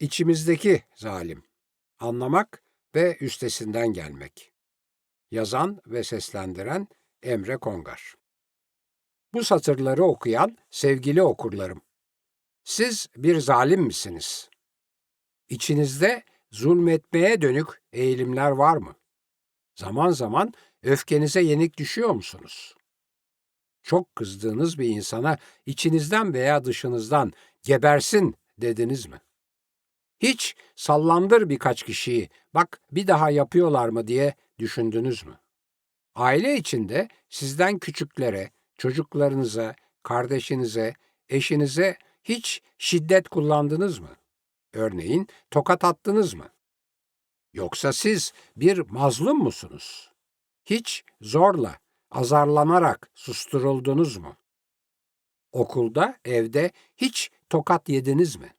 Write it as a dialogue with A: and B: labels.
A: İçimizdeki zalim. Anlamak ve üstesinden gelmek. Yazan ve seslendiren Emre Kongar. Bu satırları okuyan sevgili okurlarım. Siz bir zalim misiniz? İçinizde zulmetmeye dönük eğilimler var mı? Zaman zaman öfkenize yenik düşüyor musunuz? Çok kızdığınız bir insana içinizden veya dışınızdan gebersin dediniz mi? Hiç sallandır birkaç kişiyi, bak bir daha yapıyorlar mı diye düşündünüz mü? Aile içinde sizden küçüklere, çocuklarınıza, kardeşinize, eşinize hiç şiddet kullandınız mı? Örneğin tokat attınız mı? Yoksa siz bir mazlum musunuz? Hiç zorla, azarlanarak susturuldunuz mu? Okulda, evde hiç tokat yediniz mi?